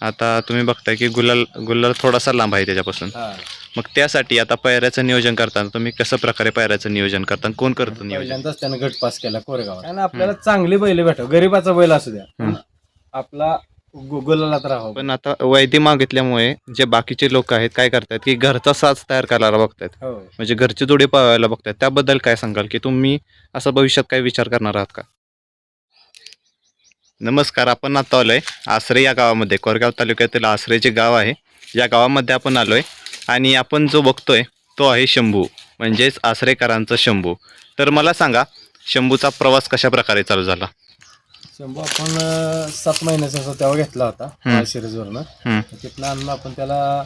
आता तुम्ही बघताय की गुलाल गुलाल थोडासा लांब आहे त्याच्यापासून. हा. मग त्यासाठी आता पायऱ्याचं नियोजन करताना तुम्ही कसं प्रकारे पायऱ्याचं नियोजन करता कोण करतं नियोजन? पहिल्यांदाच त्यानं गट पास केला कोरेगावात. आणि आपल्याला चांगली बैल भेटाव गरीबाचा बैल असू द्या. आपला गु- गुलालात राहावं. पण आता वैद्य मागितल्यामुळे जे बाकीचे लोक आहेत काय करतात की घरचा साज तयार करायला बघतात हो. म्हणजे घरची जोडी पळवायला बघतात त्याबद्दल काय सांगाल की तुम्ही असं भविष्यात काय विचार करणार आहात का? नमस्कार आपण आता आलोय आसरे या गावामध्ये. कोरगाव तालुक्यातील आसरे जे गाव आहे या गावामध्ये आपण आलोय आणि आपण जो बघतोय तो आहे शंभू म्हणजेच आसरेकरांचा शंभू. तर मला सांगा शंभूचा प्रवास कशा प्रकारे चालू झाला? शंभू आपण अं, सात महिन्याचा होता तेव्हा घेतला होता सिरीजवरनं हम्म, तिथनं आणून आपण त्याला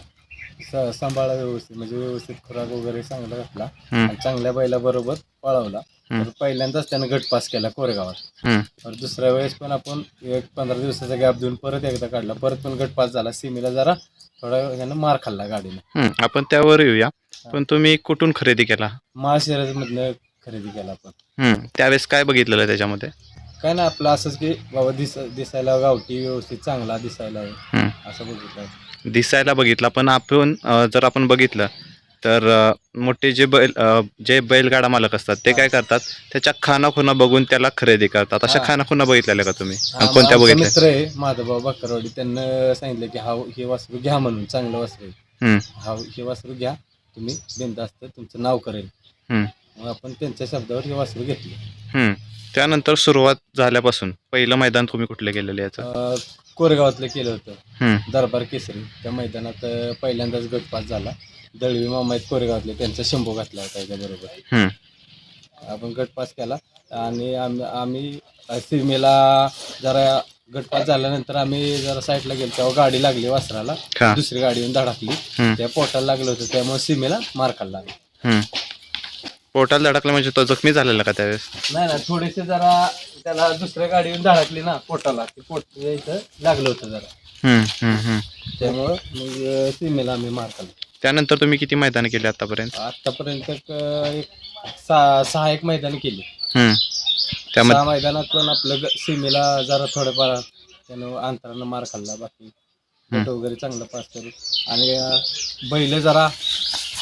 स- सांभाळा व्यवस्थित म्हणजे व्यवस्थित खुराक वगैरे चांगला घातला. हम्म, आणि चांगल्या बैलाबरोबर पळवला. तर पहिल्यांदाच त्यानं गट पास केला कोरेगावात. हम्म, तर दुसऱ्या वेळेस पण आपण एक पंधरा दिवसाचा गॅप देऊन परत एकदा काढला. परत पण गट पास झाला. सीमेला जरा थोडा त्यानं मार खाल्ला गाडीने. हम्म. आपण त्यावर येऊया. पण तुम्ही कुठून खरेदी केला? महाशिराजमधनं खरेदी केला आपण. हम्म, त्यावेळेस काय बघितलेलं त्याच्यामध्ये? काय ना आपलं असंच की बाबा दिस दिसायला गावठी व्यवस्थित चांगला दिसायला हम्म. असं बघितलं. दिसायला बघितला. पण आपण अ, जर आपण बघितलं तर मोठे जे बैल जे बैलगाडा मालक असतात ते काय करतात? त्याच्या खानाखुना बघून त्याला खरेदी करतात. अशा. खानाखुना बघितलेल्या का तुम्ही? कोणत्या बघितल्या? मित्र आहे माधवभाऊ बाकरवाडी. त्यांना सांगितलं की हा हे वासरू घ्या म्हणून चांगलं वासरू आहे. हम्म, हा हे वासरू घ्या. तुम्ही बिनधास्त तुमचं नाव करेल. हम्म, मग आपण त्यांच्या शब्दावर हे वासरू घेतले. हम्म. त्यानंतर सुरुवात झाल्यापासून पहिलं मैदान तुम्ही कुठले गेलेले याचं? अं, कोरेगावातलं केलं होतं. दरबार केसरी. त्या मैदानात अं, पहिल्यांदाच गट पास झाला. दळवी मामा आहेत कोरेगावातले त्यांचा शंभू घातला होता त्याच्याबरोबर हम्म, आपण गट पास केला आणि आम- आम्ही सीमेला जरा गट पास झाल्यानंतर आम्ही जरा साईडला गेलो तेव्हा गाडी लागली वासराला. हा. दुसरी गाडी येऊन धडकली. त्या पोटाला लागलं होतं त्यामुळे सीमेला मार खाल्ला हम्म. पोटाला धडकला म्हणजे तो जखमी झालेला का त्यावेळेस? नाही ना थोडेसे जरा त्याला दुसऱ्या गाडी येऊन धडकली ना पोटाला. ते पोट इथं लागलं होतं जरा. हम्म, हम्म, हम्म. त्यामुळं मग अं, सीमेला आम्ही मार खाल्ला. त्यानंतर तुम्ही किती मैदान केले आतापर्यंत? आतापर्यंत एक सहा सहा एक मैदान केली. हम्म. त्यामध्ये सहा मैदानात पण आपलं ग- सीमेला जरा थोडंफार त्यानं अंतरानं मार खाल्ला बाकी. वगैरे चांगलं पास करू आणि अं, बैल जरा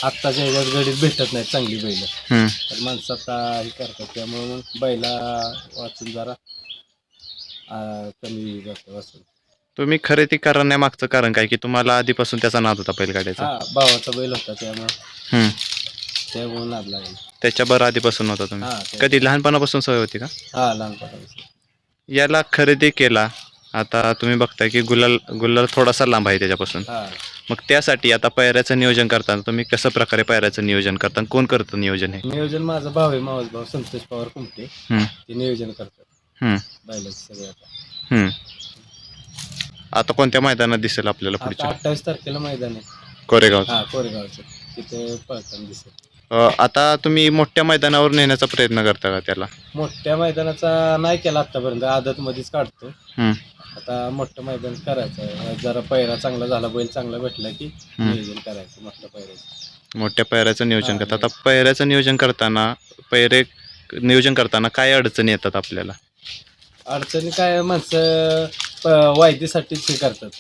आत्ताच्या ह्याच्यात गडीत भेटत नाहीत चांगली बैल. हम्म, तर माणसं आता हे करतात. त्यामुळे मग बैला वाचून जरा अं, कमी जातं वाचून. तुम्ही खरेदी करण्यामागचं कारण काय? की तुम्हाला आधीपासून त्याचा नाद होता बैलगाड्याचा. हा भावाचा बैल होता त्यामुळे. हम्म. त्यामुळे नाद लागला. त्याच्याबरोबर आधीपासून होता तुम्ही? ते- कधी? लहानपणापासून सवय होती का? हा लहानपणापासून. याला खरेदी केला. आता तुम्ही बघताय की गुलाल गुलाल थोडासा लांब आहे त्याच्यापासून. हा. मग त्यासाठी आता पायऱ्याचं नियोजन करताना तुम्ही कसं प्रकारे पायऱ्याचं नियोजन करता आणि कोण करतं नियोजन हे? नियोजन माझा भाऊ आहे मावस भाऊ संतोष पवार कुमटे. हम्म, ते नियोजन करतात. हम्म, बैलाचे सगळे आता. हम्म. आता कोणत्या मैदानात दिसेल आपल्याला आता पुढच्या? अठ्ठावीस तारखेला मैदान आहे. कोरेगाव हा कोरेगावचं. तिथे पळताना दिसेल. आता तुम्ही मोठ्या मैदानावर नेण्याचा प्रयत्न करता का त्याला? मोठ्या मैदानाचा नाही केला आतापर्यंत. आदत मध्येच काढतो. हम्म, आता मोठं मैदान करायचं आहे. जरा पैरा चांगला झाला बैल चांगला भेटला की नियोजन करायचं मोठ्या पैऱ्याचं मोठ्या पायऱ्याचं नियोजन हा, करतात आता पायऱ्याचं नियोजन करताना पैरे नियोजन करताना काय अडचणी येतात आपल्याला? अडचणी काय? माणसं प- वायदीसाठीच हे करतात.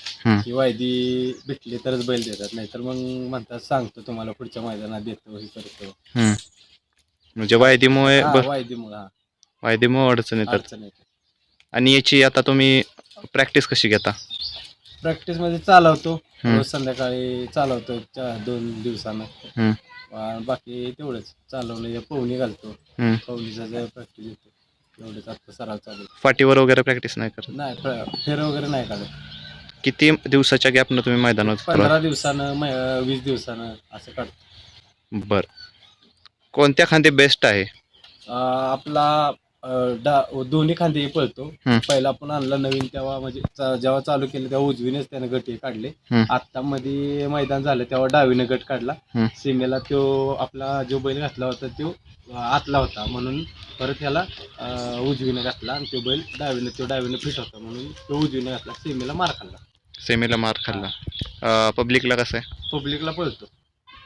की वायदी भेटली तरच बैल देतात नाहीतर मग म्हणतात सांगतो तुम्हाला पुढच्या मैदानात देतो हे करतो. हम्म. म्हणजे वायदीमुळे हा, ब- वायदीमुळे हा. वायदीमुळे अडचण येतात. अडचण येते. आणि याची आता तुम्ही प्रॅक्टिस कशी घेता? प्रॅक्टिसमध्ये चालवतो. हम्म. रोज संध्याकाळी चालवतो चा- दोन दिवसानं. हम्म, आणि बाकी तेवढंच. चालवलं पोहणी घालतो. हम्म. पोहणीचा जर प्रॅक्टिस येतो एवढंच आता सराव चालू आहे. फाटीवर वगैरे प्रॅक्टिस नाही करत? नाही फ- फेर वगैरे नाही काढत. किती दिवसाच्या गॅपनं तुम्ही मैदानात पंधरा दिवसानं मै- अं, वीस दिवसानं असं काढतो. बर. कोणत्या खांदे बेस्ट आहे? अं, आपला अं, डा दोन्ही खांदे पळतो. हम्म. पहिला आपण आणला नवीन तेव्हा म्हणजे चा- जेव्हा चालू केलं तेव्हा उजवीनेच त्यानं गट हे काढले. हम्म. आता मध्ये मैदान झालं तेव्हा डावीनं गट काढला. हम्म. सीमेला तो आपला जो बैल घातला होता तो आतला होता. म्हणून परत ह्याला उजवीनं घातला आणि तो बैल डावीनं तो डावीनं फिट होता म्हणून तो उजवीनं घातला सीमेला मार खाल्ला. सेमीला मार खाल्ला. पब्लिकला कसं आहे? पब्लिकला पळतो.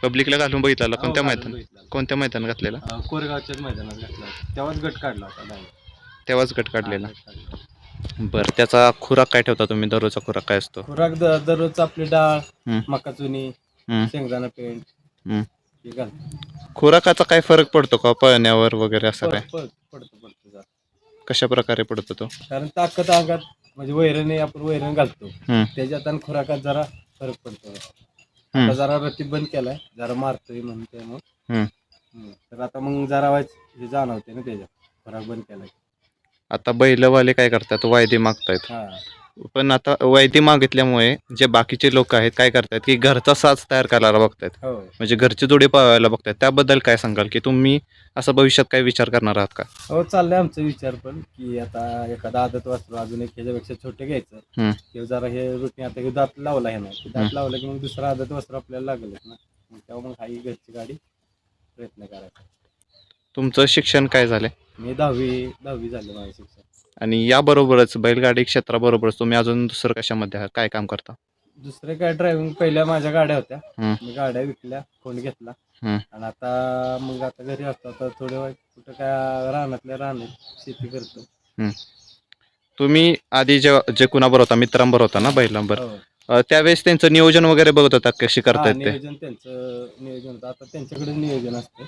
पब्लिकला घालून बघितलं कोणत्या हो, मैदान घालून बघितला. कोणत्या मैदान घातलेला? अं, कोरेगावच्याच मैदानात घातला. होता तेव्हाच गट काढला होता डावी तेव्हाच गट काढलेला. बरं त्याचा खुराक काय ठेवता तुम्ही? दररोजचा खुराक काय असतो? खुराक द- दररोज आपली डाळ हम्म. मका चुनी हम्म, शेंगदाणा पेंट हम्म. हे घालतो. खुराकाचा काय फरक पडतो का? पळण्यावर वगैरे असं काय? पड- पड- पडतो पडतो. कशा प्रकारे पडतो तो? कारण ताकद अंगात म्हणजे वैरण आपण वैरण घालतो. हम्म, त्याच्यात आणि खुराकात जरा फरक पडतो. हम्म, जरा रती बंद केलाय जरा मारतोय म्हणून त्यामुळे. हम्म. हम्म. तर आता मग जरा वाईट हे जाणवते ना त्याच्यात खुराक बंद केलाय. आता बैलवाले काय करतात? वायदे मागतायत. हा. पण आता वायदे मागितल्यामुळे जे बाकीचे लोक आहेत काय करतात की घरचा साज तयार करायला बघतायत. हो. म्हणजे घरची जोडी पळवायला बघतायत. त्याबद्दल काय सांगाल की तुम्ही असं भविष्यात काय विचार करणार आहात का? हो चाललंय आमचा विचार पण की आता एखादा आदत वाचलो अजून एक ह्याच्यापेक्षा छोटे घ्यायचं. हम्म. किंवा जरा हे रुटीन आता हे दात लावला आहे ना ते दात हम्म. लावलं की मग दुसरा आदत वस्त्र आपल्याला लागेलच ना. मग तेव्हा मग हाही घरची गाडी प्रयत्न करायचा. तुमचं शिक्षण काय झालंय? मी दहावी दहावी झाले माझं शिक्षण. आणि याबरोबरच बैलगाडी क्षेत्राबरोबरच तुम्ही अजून दुसरं कशामध्ये आहात? काय काम करता? दुसरे काय ड्रायव्हिंग पहिल्या माझ्या गाड्या होत्या. हम्म. मी गाड्या विकल्या फोन घेतला. हम्म. आणि आता मग आता घरी असतो आता थोडे कुठं काय रानातल्या रानात शेती करतो. तुम्ही आधी जे जे कुणाबरोबर होता मित्रांबरोबर होता ना बैलांबर हो. अ, त्यावेळेस त्यांचं नियोजन वगैरे बघत होता कशी हा, करतायत ते? नियोजन त्यांचं नियोजन होतं. आता त्यांच्याकडे नियोजन असतं.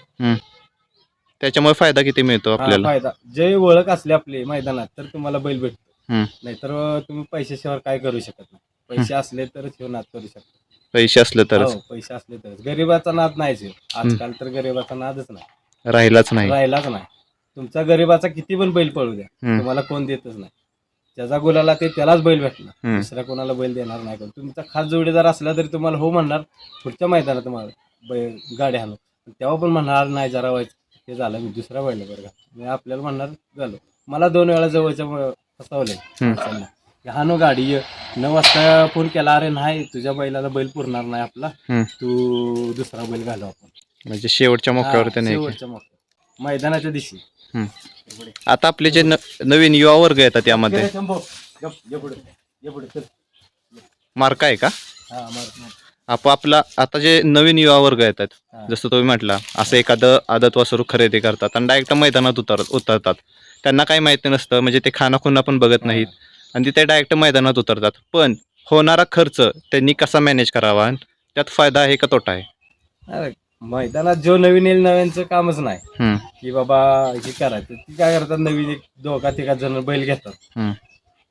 त्याच्यामुळे फायदा किती मिळतो हा, आपल्याला? फायदा. जे ओळख असली आपली मैदानात तर तुम्हाला बैल भेटतो. हम्म. नाहीतर तुम्ही पैशाशिवाय काय करू शकत नाही. पैसे असले तरच ह्यो नाद करू शकतो. पैसे असले तरच. हो, पैसे असले तरच. गरीबाचा नाद नाहीच ह्यो. आजकाल तर गरीबाचा नादच नाही. राहिलाच नाही. राहिलाच नाही. तुमचा गरीबाचा किती पण बैल पळू द्या हम्म. तुम्हाला कोण देतच नाही. ज्याचा गुलाला ते त्यालाच बैल भेटणार. हम्म. दुसऱ्या कोणाला बैल देणार नाही. कोण तुमचा खास जोडीदार असला तरी तुम्हाला हो म्हणणार पुढच्या मैदानात तुम्हाला बैल गाडी हाणू. तेव्हा पण म्हणणार नाही जरा व्हायचं. ते झालं मी दुसऱ्या बैला बरं का मी आपल्याला म्हणणार झालो मला दोन वेळा जवळच्या. माणसांना. की हाणू गाडी ये नऊ वाजता फोन केला अरे नाही तुझ्या बैलाला बैल पुरणार नाही आपला हम्म. तू दुसरा बैल घालू आपण म्हणजे शेवटच्या मोक्यावर हा, त्याने शेवटच्या मोक्यावर. मैदानाच्या दिवशी हम्म. आता आपले जे न- नवीन युवा वर्ग येतात यामध्ये गेले शंभो. गप, ये पुढे. ये पुढे, चल. मार्क आहे का हा, मार, मार. आप आपला आता जे नवीन युवा वर्ग येतात. जसं तुम्ही म्हटला असं एखादं आदत वासरू खरेदी करतात आणि डायरेक्ट मैदानात उतर उतरतात. त्यांना काही माहिती नसतं म्हणजे ते खानाखुना पण बघत नाहीत. आणि ते डायरेक्ट मैदानात उतरतात. पण होणारा खर्च त्यांनी कसा मॅनेज करावा? आणि त्यात फायदा आहे का तोटा आहे? मैदानात जो नवीन येईल नव्यांचं कामच नाही. की बाबा हे करायचं. ती काय करतात नवीन एक दोघा तिघा जण बैल घेतात.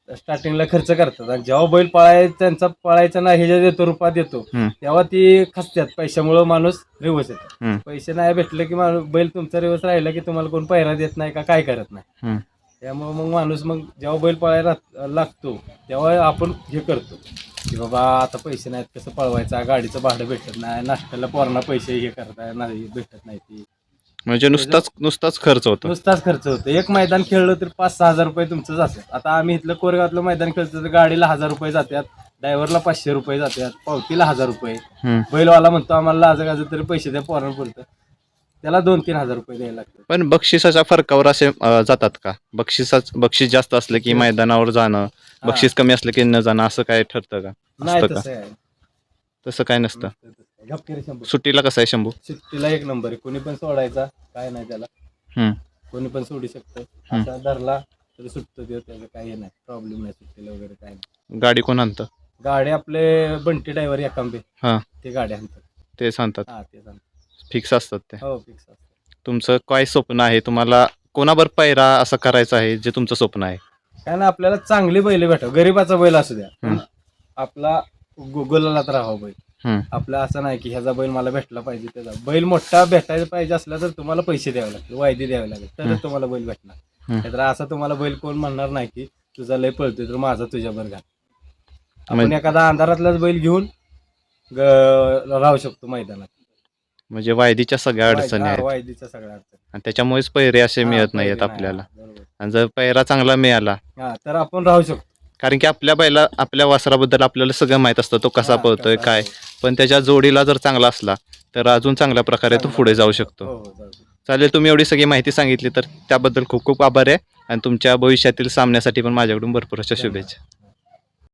स्टार्टिंगला खर्च करतात. आणि जेव्हा बैल पळाय त्यांचा पळायचा ना ह्याच्यात येतो रूपात येतो हम्म. तेव्हा ती खसतात पैशामुळं माणूस रिवर्स येतो. पैसे नाही भेटले की माणूस बैल तुमचा रिवर्स राहिला की तुम्हाला कोण पैरा देत नाही का काय करत नाही. हम्म. त्यामुळे मग माणूस मग जेव्हा बैल पळायला लागतो तेव्हा आपण हे करतो. की बाबा आता पैसे नाहीत कसं पळवायचा? गाडीचं भाडं भेटत नाही नाश्त्याला पोरांना पैसे हे करताय नाही भेटत नाही ती. म्हणजे नुसताच नुसताच खर्च होतो. नुसताच खर्च होतो. एक मैदान खेळलं तर पाच सहा हजार रुपये तुमचं जातात. आता आम्ही इथलं कोरेगावातलं मैदान खेळतो तर गाडीला हजार रुपये जातात. ड्रायव्हरला पाचशे रुपये जातात. पावतीला हजार रुपये. हम्म. बैलवाला म्हणतो आम्हाला लाज गाजं तरी पैसे द्या पोरांना पुरतं त्याला दोन तीन हजार रुपये द्यायला लागतात. पण बक्षिसाच्या फरकावर असे अ, जातात का? बक्षिसाच बक्षीस जास्त असलं की मैदानावर जाणं बक्षीस कमी असलं की न जाणं असं काय ठरतं का? नाही असतं का? तसं आहे. तसं काय नसतं. शंभू. सुट्टीला कसं आहे शंभू? सुट्टीला एक नंबर आहे. कोणी पण सोडायचा काय नाही त्याला. हम्म, कोणी पण सोडू शकतं. हम्म. असा धरला तर सुटतो देव त्याचं काही नाही. प्रॉब्लेम नाही सुट्टीला वगैरे काय नाही. गाडी कोण आणतं? गाडी आपले बंटी ड्रायव्हर एकांबे. हां. ते गाडी आणतात. ते सांगतात हा ते सांगतात फिक्स असतात ते. हो फिक्स तुमचं काय स्वप्न आहे? तुम्हाला कोणाबर पैरा असं करायचं आहे जे तुमचं स्वप्न आहे? काय ना आपल्याला चांगली बैल भेटावं. गरीबाचा बैल असू द्या. हम्म. आपला गुगलात राहावं बैल. आपला असं नाही की ह्याचा बैल मला भेटला पाहिजे त्याचा. बैल मोठा भेटायला पाहिजे असला तर तुम्हाला पैसे द्यावे लागतील वायदे द्यावे लागेल. तरच तुम्हाला बैल भेटणार. नाहीतर असा तुम्हाला बैल कोण म्हणणार नाही की तुझा लय पळतोय तर माझा तुझ्या बरं आपण म्हणजे- एखादा अंधारातलाच बैल घेऊन राहू शकतो मैदानात. म्हणजे वायदीच्या सगळ्या अडचणी आहेत. वायदीच्या सगळ्या अडचणी. आणि त्याच्यामुळेच पैरे असे मिळत नाहीत पहिले नाही, आपल्याला. आणि जर पैरा चांगला मिळाला हा तर आपण राहू शकतो. कारण की आपल्या बैला आपल्या वासराबद्दल आपल्याला सगळं माहीत असतं तो कसा पळतोय काय. पण त्याच्या जोडीला जर चांगला असला तर अजून चांगल्या प्रकारे तो पुढे जाऊ पळतो. शकतो हो, हो, जाऊ शकतो. चालेल तुम्ही एवढी सगळी माहिती सांगितली तर त्याबद्दल खूप खूप आभार आहे आणि तुमच्या भविष्यातील सामन्यासाठी पण माझ्याकडून भरपूर अशा. शुभेच्छा